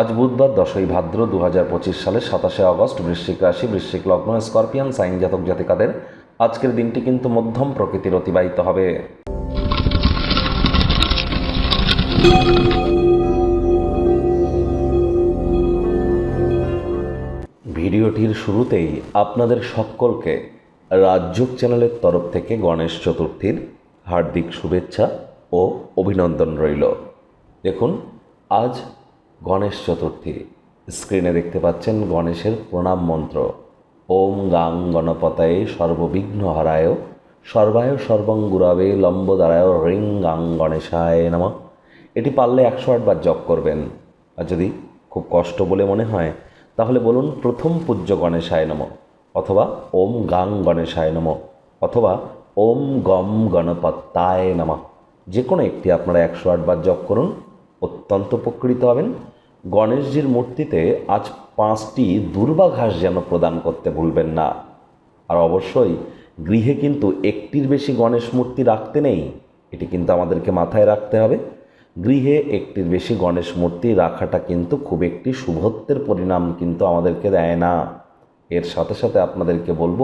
আজ বুধবার, দশই ভাদ্র দু হাজার পঁচিশ সালের সাতাশে আগস্ট, বৃশ্চিক রাশি, বৃশ্চিক লগ্ন, স্করপিয়ান, সাইন জাতক জাতিকাদের আজকের দিনটি কিন্তু মধ্যম প্রকৃতির অতিবাহিত হবে। ভিডিওটির শুরুতেই আপনাদের সকলকে রাজ্যক চ্যানেলের তরফ থেকে গণেশ চতুর্থীর হার্দিক শুভেচ্ছা ও অভিনন্দন রইল। দেখুন, আজ গণেশ চতুর্থী। স্ক্রিনে দেখতে পাচ্ছেন গণেশের প্রণাম মন্ত্র। ওম গাং গণপতায় সর্ববিঘ্ন হারায় সর্বায় সর্বং গুরাবে লম্বদারায় রিং গাং গণেশায় নম। এটি পারলে একশো আটবার জপ করবেন। আর যদি খুব কষ্ট বলে মনে হয়, তাহলে বলুন প্রথম পূজ্য গণেশায় নম। অথবা ওম গাং গণেশায় নম। অথবা ওম গম গণপত্তায় নমঃ। যে কোনো একটি আপনারা একশো আটবার জপ করুন, অত্যন্ত উপকৃত হবেন। গণেশজির মূর্তিতে আজ পাঁচটি দুর্বাঘাস যেন প্রদান করতে ভুলবেন না। আর অবশ্যই গৃহে কিন্তু একটির বেশি গণেশ মূর্তি রাখতে নেই, এটি কিন্তু আমাদেরকে মাথায় রাখতে হবে। গৃহে একটির বেশি গণেশ মূর্তি রাখাটা কিন্তু খুব একটি শুভত্বের পরিণাম কিন্তু আমাদেরকে দেয় না। এর সাথে সাথে আপনাদেরকে বলব,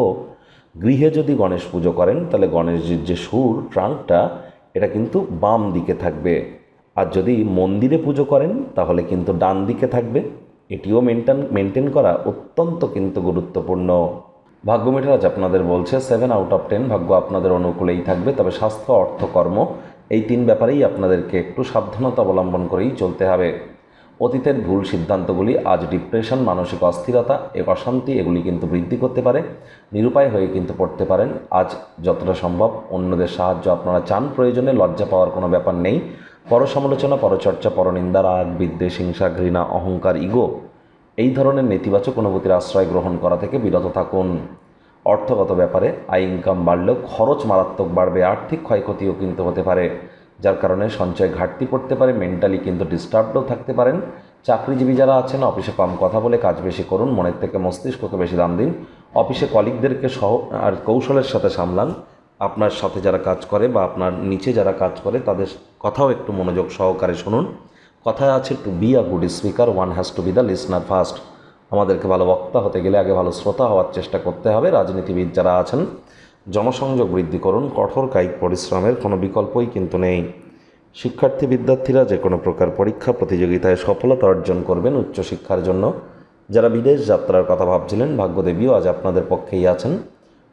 গৃহে যদি গণেশ পুজো করেন, তাহলে গণেশজির যে সুর, ট্রাঙ্কটা, এটা কিন্তু বাম দিকে থাকবে। আর যদি মন্দিরে পুজো করেন, তাহলে কিন্তু ডান দিকে থাকবে। এটিও মেনটেন মেনটেন করা অত্যন্ত কিন্তু গুরুত্বপূর্ণ। ভাগ্য মিটার আজ আপনাদের বলছে সেভেন আউট অফ টেন ভাগ্য আপনাদের অনুকূলেই থাকবে, তবে স্বাস্থ্য, অর্থ, কর্ম, এই তিন ব্যাপারেই আপনাদেরকে একটু সাবধানতা অবলম্বন করেই চলতে হবে। অতীতের ভুল সিদ্ধান্তগুলি আজ ডিপ্রেশন মানসিক অস্থিরতা এ অশান্তি, এগুলি কিন্তু বৃদ্ধি করতে পারে। নিরুপায় হয়ে কিন্তু পড়তে পারেন। আজ যতটা সম্ভব অন্যদের সাহায্য আপনারা চান, প্রয়োজনে লজ্জা পাওয়ার কোনো ব্যাপার নেই। পরসমালোচনা, পরচর্চা, পরনিন্দা, রাগ, বিদ্বেষ, হিংসা, ঘৃণা, অহংকার, ইগো এই ধরনের নেতিবাচক অনুভূতির আশ্রয় গ্রহণ করা থেকে বিরত থাকুন। অর্থগত ব্যাপারে আয় ইনকাম বাড়লেও খরচ মারাত্মক বাড়বে, আর্থিক ক্ষয়ক্ষতিও কিন্তু হতে পারে, যার কারণে সঞ্চয় ঘাটতি পড়তে পারে মেন্টালি কিন্তু ডিস্টার্বডও থাকতে পারেন। চাকরিজীবী যারা আছেন, অফিসে কম কথা বলে কাজ বেশি করুন, মনের থেকে মস্তিষ্ককে বেশি দাম দিন, অফিসে কলিগদেরকে সহ আর কৌশলের সাথে সামলান আপনার সাথে যারা কাজ করে বা আপনার নিচে যারা কাজ করে, তাদের কথাও একটু মনোযোগ সহকারে শুনুন। কথায় আছে to be a good speaker one has to be the listener first আমাদেরকে ভালো বক্তা হতে গেলে আগে ভালো শ্রোতা হওয়ার চেষ্টা করতে হবে। রাজনীতিবিদ যারা আছেন, জনসংযোগ বৃদ্ধি করুন। কঠোর কায়িক পরিশ্রমের কোনো বিকল্পই কিন্তু নেই। শিক্ষার্থী বিদ্যার্থীরা যে কোনো প্রকার পরীক্ষা প্রতিযোগিতায় সফলতা অর্জন করবেন উচ্চশিক্ষার জন্য। যারা বিদেশ যাত্রার কথা ভাবছিলেন, ভাগ্যদেবীও আজ আপনাদের পক্ষেই আছেন।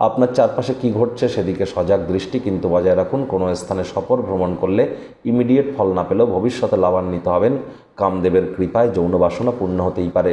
আপনার চারপাশে কি ঘটছে সেদিকে সজাগ দৃষ্টি কিন্তু বজায় রাখুন। কোনো স্থানে সফর ভ্রমণ করলে ইমিডিয়েট ফল না পেলেও ভবিষ্যতে লাভান্বিত হবেন। কামদেবের কৃপায় যৌন বাসনা পূর্ণ হতেই পারে।